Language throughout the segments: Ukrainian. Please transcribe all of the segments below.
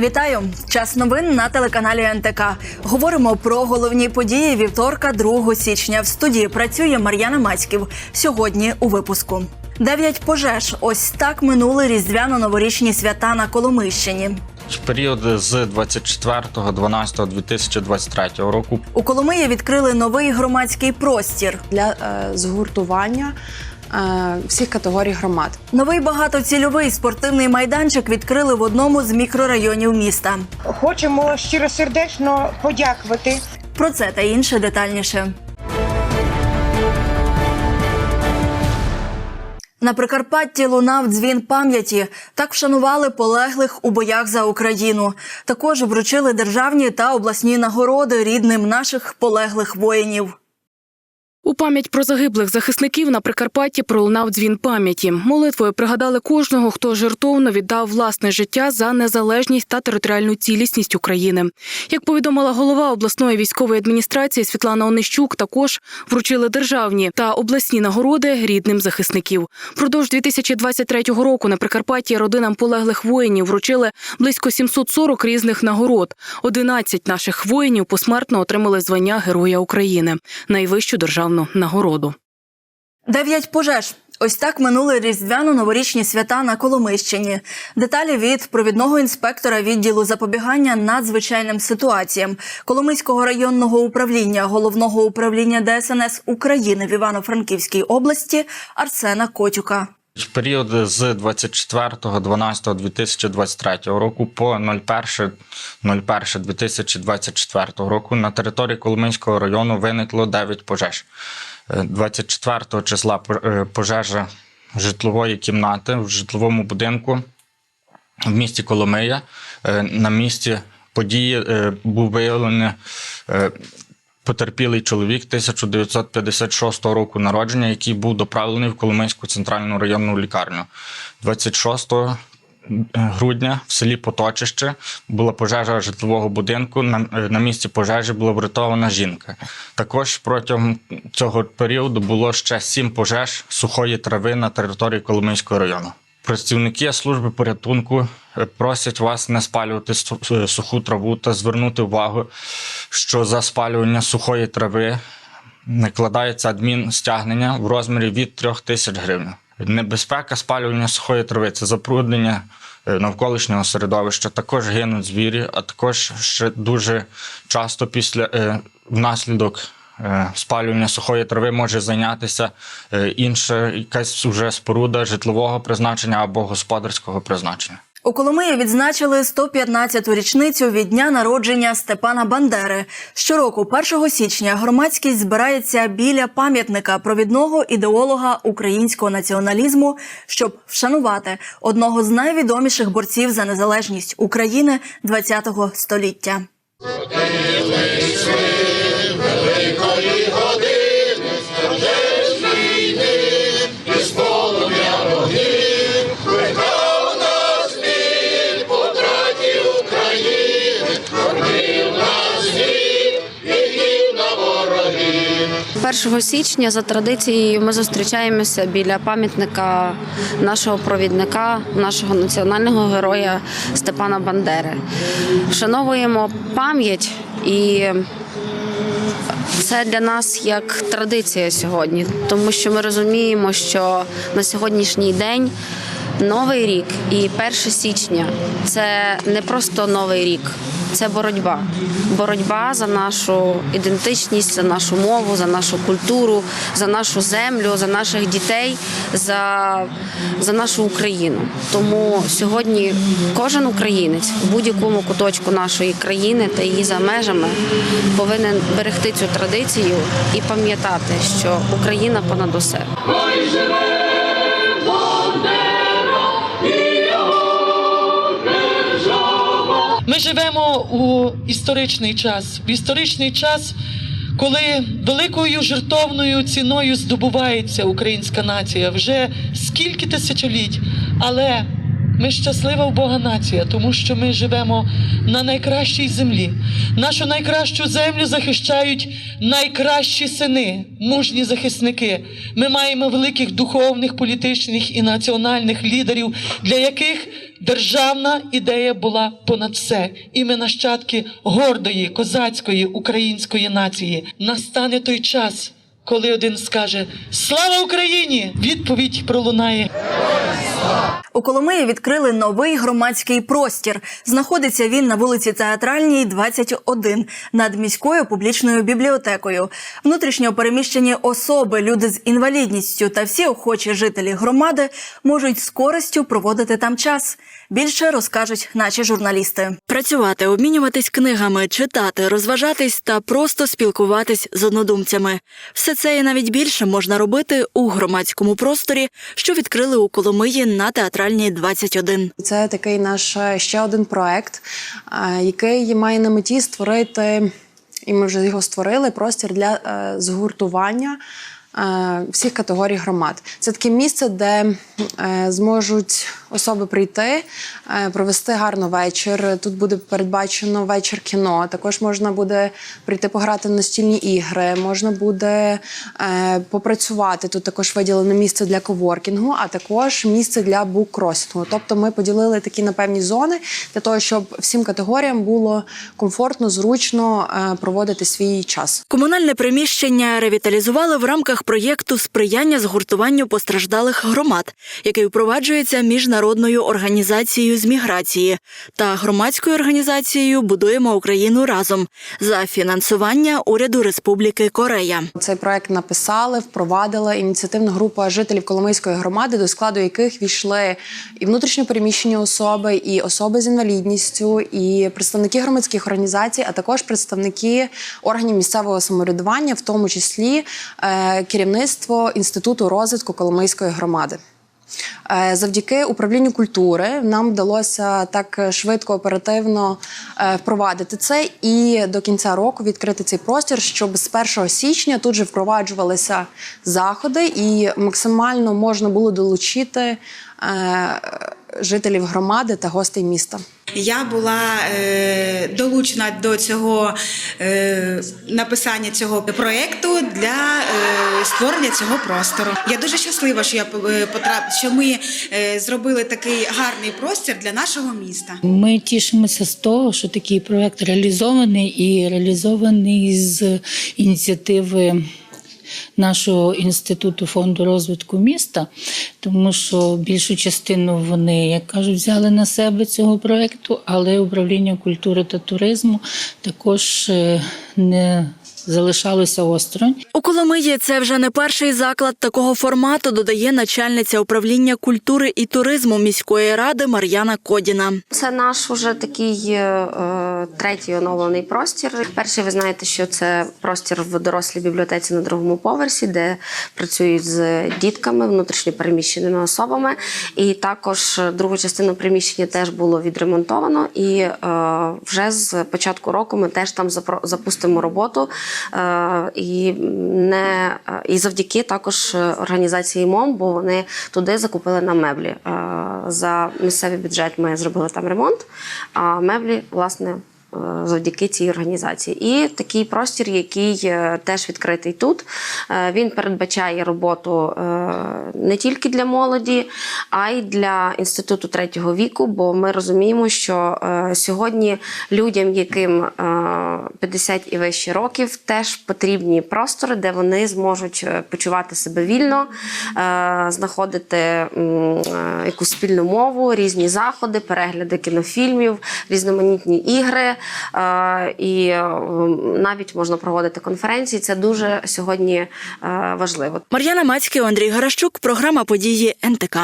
Вітаю! Час новин на телеканалі НТК. Говоримо про головні події вівторка, 2 січня. В студії працює Мар'яна Мацьків. Сьогодні у випуску. Дев'ять пожеж. Ось так минули різдвяно-новорічні свята на Коломийщині. В період з 24.12.2023 року У Коломиї відкрили новий громадський простір. для е, згуртування всіх категорій громад. Новий багатоцільовий спортивний майданчик відкрили в одному з мікрорайонів міста. Хочемо щиросердечно подякувати Про це та інше детальніше. На Прикарпатті лунав дзвін пам'яті. Так вшанували полеглих у боях за Україну. Також вручили державні та обласні нагороди рідним наших полеглих воїнів. У пам'ять про загиблих захисників на Прикарпатті пролунав дзвін пам'яті. Молитвою пригадали кожного, хто жертовно віддав власне життя за незалежність та територіальну цілісність України. Як повідомила голова обласної військової адміністрації Світлана Онищук, також вручили державні та обласні нагороди рідним захисників. Продовж 2023 року на Прикарпатті родинам полеглих воїнів вручили близько 740 різних нагород. 11 наших воїнів посмертно отримали звання Героя України, найвищу державну нагороду. Дев'ять пожеж. Ось так минули різдвяно-новорічні свята на Коломищині. Деталі від провідного інспектора відділу запобігання надзвичайним ситуаціям Коломийського районного управління головного управління ДСНС України в Івано-Франківській області Арсена Котюка. В період з 24.12.2023 року по 01.01.2024 року на території Коломийського району виникло 9 пожеж. Е, 24 числа е, пожежа житлової кімнати в житловому будинку в місті Коломия. Е, На місці події е, був виявлений е, потерпілий чоловік 1956 року народження, який був доправлений в Коломийську центральну районну лікарню. 26 грудня в селі Поточище була пожежа житлового будинку. На, е, на місці пожежі була врятована жінка. Також протягом цього періоду було ще сім пожеж сухої трави на території Коломийського району. Працівники служби порятунку просять вас не спалювати е, суху траву та звернути увагу, що за спалювання сухої трави накладається адмінстягнення в розмірі від 3 тисяч гривень. Небезпека спалювання сухої трави це забруднення е, навколишнього середовища. Також гинуть звірі, а також ще дуже часто після е, внаслідок спалювання сухої трави може зайнятися е, інша якась вже споруда житлового призначення або господарського призначення. У Коломиї відзначили 115-ту річницю від дня народження Степана Бандери. Щороку, 1 січня, громадськість збирається біля пам'ятника провідного ідеолога українського націоналізму, щоб вшанувати одного з найвідоміших борців за незалежність України ХХ століття. Першого січня за традицією ми зустрічаємося біля пам'ятника нашого провідника, нашого національного героя Степана Бандери. Вшановуємо пам'ять і. Це для нас як традиція сьогодні, тому що ми розуміємо, що на сьогоднішній день новий рік і 1 січня це не просто новий рік, це боротьба. Боротьба за нашу ідентичність, за нашу мову, за нашу культуру, за нашу землю, за наших дітей, за, за нашу Україну. Тому сьогодні кожен українець в будь-якому куточку нашої країни та її за межами повинен берегти цю традицію і пам'ятати, що Україна понад усе. Ми живемо у історичний час, в історичний час, коли великою жертовною ціною здобувається українська нація. Вже скільки тисячоліть, але Ми щаслива в Бога нація, тому що ми живемо на найкращій землі. Нашу найкращу землю захищають найкращі сини, мужні захисники. Ми маємо великих духовних, політичних і національних лідерів, для яких державна ідея була понад все. І ми нащадки гордої, козацької української нації. Настане той час. Коли один скаже Слава Україні! Відповідь пролунає У Коломиї відкрили новий громадський простір. Знаходиться він на вулиці Театральній, 21, над міською публічною бібліотекою. Внутрішньо переміщені особи, люди з інвалідністю та всі охочі жителі громади можуть з користю проводити там час. Більше розкажуть наші журналісти. Працювати, обмінюватись книгами, читати, розважатись та просто спілкуватись з однодумцями. Все це і навіть більше можна робити у громадському просторі, що відкрили у Коломиї на театральній 21. Це такий наш е, ще один проект, е, який має на меті створити, і ми вже його створили, простір для е, згуртування. Е, Всіх категорій громад це таке місце, де е, зможуть особи прийти, е, провести гарно вечір. Тут буде передбачено вечір кіно. Також можна буде прийти пограти в настільні ігри, можна буде попрацювати. Тут також виділено місце для коворкінгу, а також місце для буккросінгу. Тобто ми поділили такі на певні зони для того, щоб всім категоріям було комфортно, зручно проводити свій час. Комунальне приміщення ревіталізували в рамках проєкту сприяння згуртуванню постраждалих громад, який впроваджується міжнародною організацією з міграції та громадською організацією Будуємо Україну разом за фінансування уряду Республіки Корея. Цей проект написали, впровадила ініціативна група жителів Коломийської громади, до складу яких війшли і внутрішньопереміщені особи, і особи з інвалідністю, і представники громадських організацій, а також представники органів місцевого самоврядування, в тому числі е, керівництво інституту розвитку Коломийської громади. Е, Завдяки управлінню культури нам вдалося так швидко, оперативно е, впровадити це і до кінця року відкрити цей простір, щоб з 1 січня тут же впроваджувалися заходи, і максимально можна було долучити е, жителів громади та гостей міста. Я була е, долучена до цього е, написання цього проекту для е, створення цього простору. Я дуже щаслива, що я е, потрап... що ми е, зробили такий гарний простір для нашого міста. Ми тішимося з того, що такий проект реалізований і реалізований з ініціативи нашого інституту фонду розвитку міста, тому що більшу частину вони, як кажуть, взяли на себе цього проекту, але управління культури та туризму також е, не залишалося осторонь. У Коломиї це вже не перший заклад такого формату, додає начальниця управління культури і туризму міської ради Мар'яна Кодіна. Це наш уже такий е, третій оновлений простір. Перший, ви знаєте, що це простір в дорослій бібліотеці на другому поверсі, де працюють з дітками, внутрішньо переміщеними особами. І також другу частину приміщення теж було відремонтовано. І е, вже з початку року ми теж там запустимо роботу. Е, і не е, і завдяки також організації МОМ, бо вони туди закупили нам меблі. Е, За місцевий бюджет ми зробили там ремонт, а меблі, власне. Е, Завдяки цій організації, і такий простір, який е, теж відкритий тут. Е, Він передбачає роботу не тільки для молоді, а й для інституту третього віку. Бо ми розуміємо, що сьогодні людям, яким е, 50 і вище років, теж потрібні простори, де вони зможуть почувати себе вільно, знаходити якусь спільну мову, різні заходи, перегляди кінофільмів, різноманітні ігри. Е, І е, навіть можна проводити конференції. Це дуже сьогодні е, важливо. Мар'яна Мацький, Андрій Гарашчук, програма події НТК.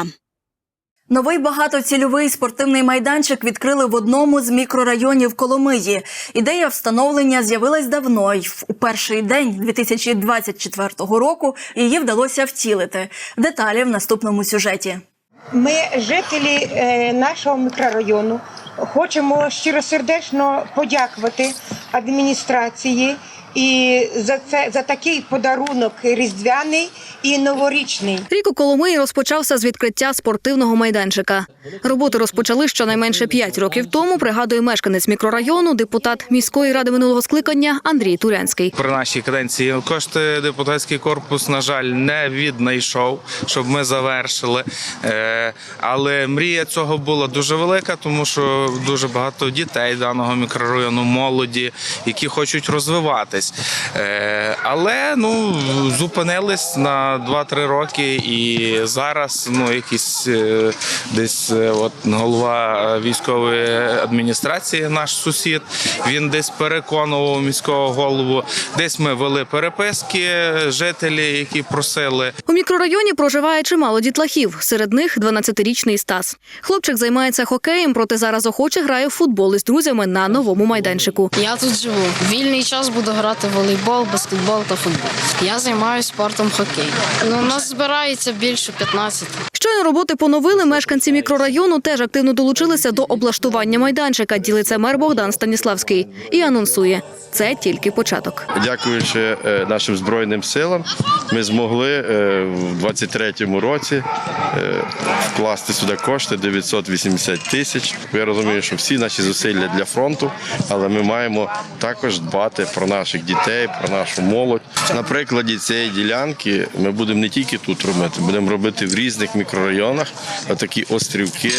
Новий багатоцільовий спортивний майданчик відкрили в одному з мікрорайонів Коломиї. Ідея встановлення з'явилась давно, й в- у перший день 2024 року її вдалося втілити. Деталі в наступному сюжеті. Ми, жителі нашого мікрорайону, хочемо щиросердечно подякувати адміністрації І за це за такий подарунок різдвяний і новорічний. Рік у Коломиї розпочався з відкриття спортивного майданчика. Роботи розпочали щонайменше 5 років тому. Пригадує мешканець мікрорайону, депутат міської ради минулого скликання Андрій Турянський. При нашій каденції кошти депутатський корпус, на жаль, не віднайшов, щоб ми завершили. Е, Але мрія цього була дуже велика, тому що дуже багато дітей даного мікрорайону, молоді, які хочуть розвиватись. Е, Але ну зупинились на 2-3 роки, і зараз ну якісь е, десь е, от голова військової адміністрації, наш сусід, він десь переконував міського голову. Десь ми вели переписки жителі, які просили. У мікрорайоні проживає чимало дітлахів. Серед них 12-річний Стас. Хлопчик займається хокеєм, проте зараз охоче грає в футбол із друзями на новому майданчику. Я тут живу. Вільний час буду грати в волейбол, баскетбол та футбол. Я займаюся спортом хокей. Ну, у нас збирається більше 15. Щойно роботи поновили, мешканці мікрорайону теж активно долучилися до облаштування майданчика. Ділиться мер Богдан Станіславський і анонсує це тільки початок. Дякуючи е, нашим збройним силам, ми змогли е, в 23-му році е, вкласти сюди кошти 980 тисяч. Я розумію, що всі наші зусилля для фронту, але ми маємо також дбати про наших дітей, про нашу молодь. На прикладі цієї ділянки ми будемо не тільки тут робити, будемо робити в різних мікрорайонах такі острівки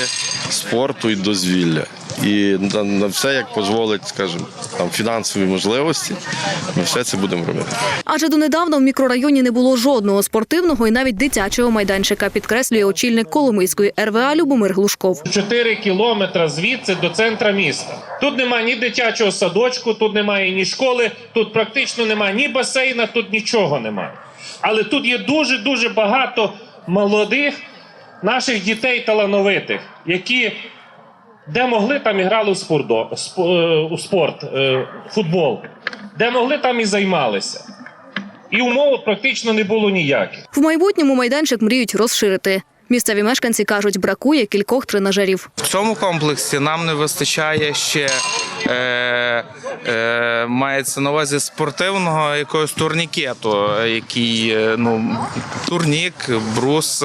спорту і дозвілля. І на, на все, як дозволить, скажімо, там фінансові можливості, ми все це будемо робити. Адже донедавна в мікрорайоні не було жодного спортивного і навіть дитячого майданчика, підкреслює очільник Коломийської РВА Любомир Глушков. 4 кілометри звідси до центра міста. Тут немає ні дитячого садочку, тут немає ні школи, тут практично немає ні басейна, тут нічого немає. Але тут є дуже дуже багато молодих наших дітей талановитих, які де могли там і грали в спордо, сп- е, у спорт, е, футбол, де могли там і займалися. І умов практично не було ніяких. В майбутньому майданчик мріють розширити. Місцеві мешканці кажуть, бракує кількох тренажерів. В цьому комплексі нам не вистачає ще. Е, е, мається на увазі спортивного якогось турнікету, який е, ну турнік, брус.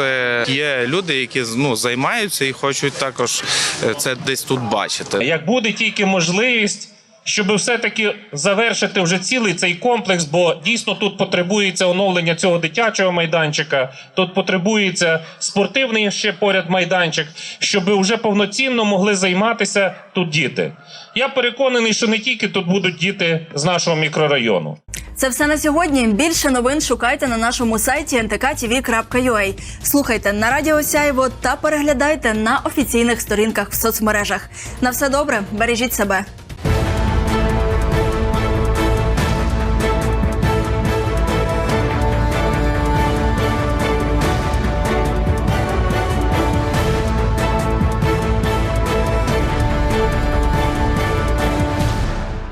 Є люди, які ну займаються і хочуть також е, це десь тут бачити. Як буде тільки можливість, щоб все-таки завершити вже цілий цей комплекс, бо дійсно тут потребується оновлення цього дитячого майданчика, тут потребується спортивний ще поряд майданчик, щоб вже повноцінно могли займатися тут діти. Я переконаний, що не тільки тут будуть діти з нашого мікрорайону. Це все на сьогодні. Більше новин шукайте на нашому сайті ntktv.ua. Слухайте на радіо Сяйво та переглядайте на офіційних сторінках в соцмережах. На все добре, бережіть себе.